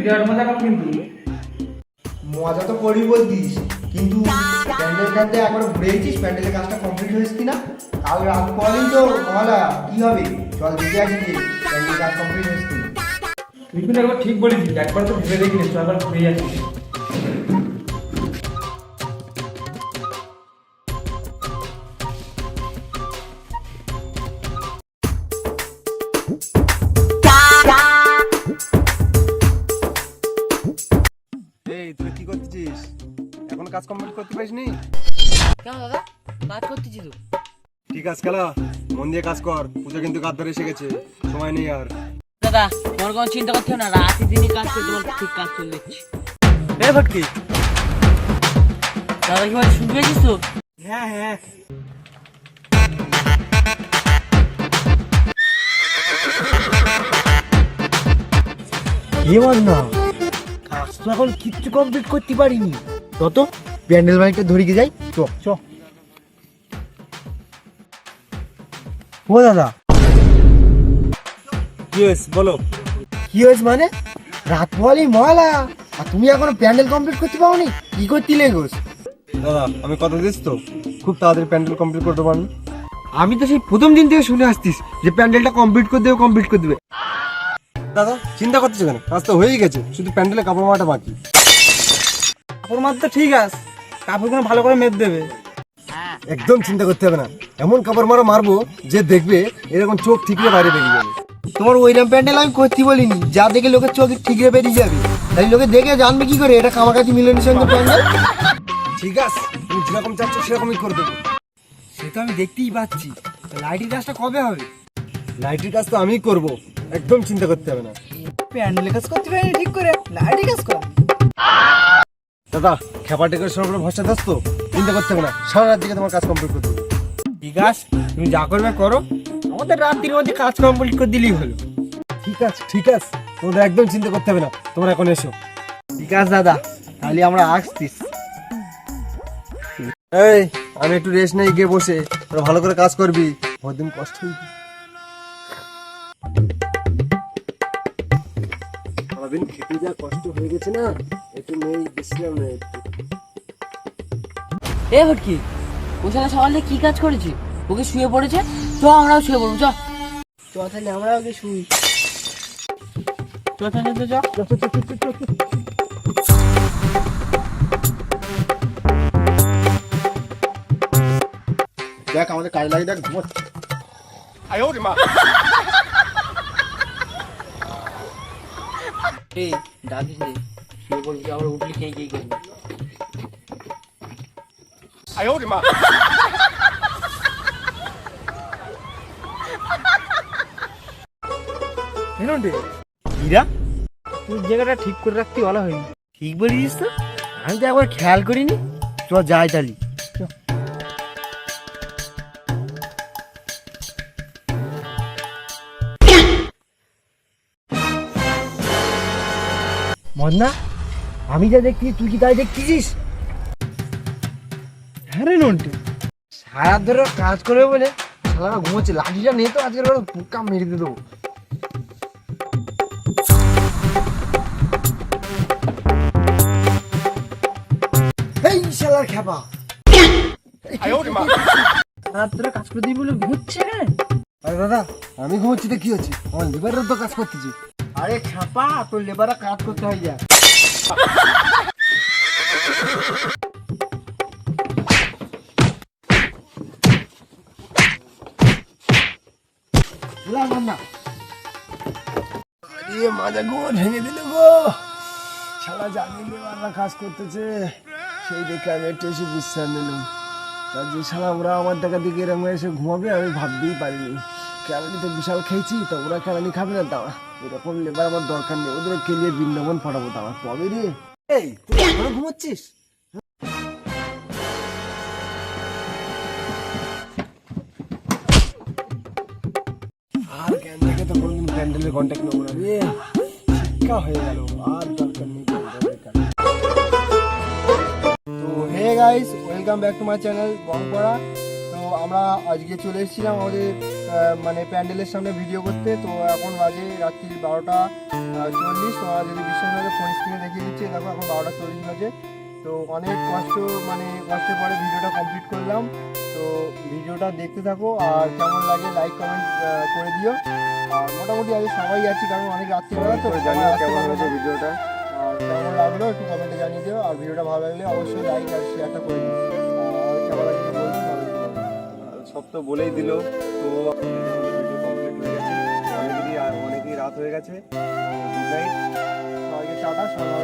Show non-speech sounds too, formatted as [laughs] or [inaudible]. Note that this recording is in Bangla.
বিরাট মজা কম কিন্তু। মজা তো করি বলতিস কিন্তু প্যান্ডেল কাজটা একবার ঘুরেছিস? প্যান্ডেলের কাজটা কমপ্লিট হয়েছে কিনা? কাল রাত পরেই তো মহলা কি হবে? চল দেখে আসি যে প্যান্ডেল কাজ কমপ্লিট হয়েছে কিনা। তুই কিন্তু একবার ঠিক বলেছিস একবার তো ভেবে দেখিনি চল একবার ঘুরে আসিস। তুই কি করতেছিস? এখন কাজ কমপ্লিট করতে পারিসনি? কেন দাদা? কাজ করতেছি তো। ঠিক আছে খেলা। মন দিয়ে কাজ কর। পুজো কিন্তু কাজ ধরে এসে গেছে। সময় নেই আর। দাদা তোমার কোনো চিন্তা করতে না রাতে দিনে কাজ করে তোমার ঠিক কাজ চলে দিচ্ছি। এ ভটকি। দাদা কি বলে শুনতে পেয়েছিস তো? হ্যাঁ হ্যাঁ। কি না কাজ তো এখন কিচ্ছু কমপ্লিট করতে পারিনি। তত প্যান্ডেল বাইকটা ধরিয়ে যাই চ। চ। ও দাদা। কি হয়েছে বলো। কি হয়েছে মানে? রাত বলি মহলা আর তুমি এখনও প্যান্ডেল কমপ্লিট করতে পারোনি? কি করতে লেগোস দাদা আমি কথা দিস তো। খুব তাড়াতাড়ি প্যান্ডেল কমপ্লিট করতে পারবি আমি। তো সেই প্রথম দিন থেকে শুনে আসতিস যে প্যান্ডেলটা কমপ্লিট করে দেবে কমপ্লিট করে দেবে। দাদা চিন্তা করতেছো কেন? কাজ তো হয়েই গেছে শুধু প্যান্ডেলে কাপড় মাটা বাকি। কাপড় মারতে ঠিক আছে কাপড়গুলো ভালো করে মেদ দেবে। একদম চিন্তা করতে হবে না। এমন কাপড় মারা মারবো যে দেখবে এরকম চোখ ঠিকরে বাইরে বেরিয়ে যাবে। তোমার ওইরকম প্যান্ডেল আমি করতে বলিনি যা দেখে লোকের চোখে ঠিকরে বেরিয়ে যাবে। তাই লোকে দেখে জানবে কি করে এটা কামাকাছি মিলনের সঙ্গে প্যান্ডেল? ঠিক আছে তুমি যেরকম চাচ্ছ সেরকমই করে দেবো। সে তো আমি দেখতেই পাচ্ছি। লাইটিং কাজটা কবে হবে? লাইটের কাজ তো আমিই করব। একদম চিন্তা করতে হবে না। প্যান্ডেল কাজ করতে পারিনি ঠিক করে। লাইটিং কাজ কর। দাদা খেপা ডেকোরেশন উপরে ভরসা দাস তো? চিন্তা করতে হবে না সারা রাত দিকে তোমার কাজ কমপ্লিট করতে হবে ঠিক তুমি যা করবে করো। আমাদের রাত্রির মধ্যে কাজ কমপ্লিট করে দিলেই হলো। ঠিক আছে ঠিক আছে। তোমাদের একদম চিন্তা করতে হবে না তোমরা এখন এসো। ঠিক আছে দাদা। তাহলে আমরা আসতিস এই আমি একটু রেস্ট নেই গিয়ে বসে তোরা ভালো করে কাজ করবি। বহুদিন কষ্ট হয়েছে সারাদিন খেতে যা কষ্ট হয়ে গেছে না একটু নেই বিশ্রাম নেই একটু। এ ভটকি ও সারা সকালে? কি কাজ করেছি? ওকে শুয়ে পড়েছে? চ আমরাও শুয়ে পড়ব চ। চ তাহলে আমরা ওকে শুই। চ তাহলে তো চ। দেখ আমাদের কাজ লাগে দেখ ঘুমাচ্ছে। [laughs] এই ডাকিস রে শুয়ে পড়বি আবার উঠলি কে কে করবি তুই জায়গাটা ঠিক করে রাখতে ভালো হয়নি। ঠিক বলিস তো? আমি তো একবার খেয়াল করিনি। চ যাই তাহলে। মদনা আমি যা দেখছি তুই কি তাই দেখছিস? হ্যাঁ রে নন্টে। সারা ধরে কাজ করবে বলে সালারা ঘুমোচ্ছে। লাঠিটা নিয়ে তো আজকের পুকা মেরে দিয়ে দেবো। এই শালার খেপা কাজ করে দিই বলে ঘুরছে আরে দাদা আমি ঘুমোচ্ছি তো কি হচ্ছে? আমার লিভারের তো কাজ করতেছি। আরে ছাপা, তোর লেবারা কাজ করতে হয় যা। গো। লেবাররা কাজ করতেছে। সেই আমি একটু এসে নিলাম। ওরা আমার দেখা দিকে এরকম এসে ঘুমাবে, আমি ভাবতেই পারিনি। কেরানি তো বিশাল খেয়েছি, তো ওরা কেরানি খাবে না তাওয়া এরকম লেবার আমার দরকার নেই, ওদের খেলিয়ে বৃন্দাবন ফাটাবো তাওয়া কবে রে। এই, তুই এখনও ঘুমাচ্ছিস? আর রে। হয়ে আর দরকার নেই তো হে গাইস ওয়েলকাম তো আমরা আজকে চলে এসেছিলাম আমাদের মানে প্যান্ডেলের সামনে ভিডিও করতে। তো এখন বাজে রাত্রি বারোটা চল্লিশ। তোমরা যদি বিশ্বাস হয় ফোন স্ক্রিনে দেখিয়ে দিচ্ছি। দেখো এখন বারোটা চল্লিশ বাজে। তো অনেক কষ্ট মানে কষ্টের পরে ভিডিওটা কমপ্লিট করলাম। তো ভিডিওটা দেখতে থাকো। আর কেমন লাগে লাইক কমেন্ট করে দিও। আর মোটামুটি আজ সবাই আছি কারণ অনেক রাত্রিবেলা তো জানিও আসতে কেমন হয়েছে ভিডিওটা আর কেমন লাগল একটু কমেন্টে জানিয়ে দিও। আর ভিডিওটা ভালো লাগলে অবশ্যই লাইক আর শেয়ারটা করে দিও। কেমন লাগছে তো বলেই দিল। তো অনেকেই রাত হয়ে গেছে। Good night. সবাইকে টাটা সবাই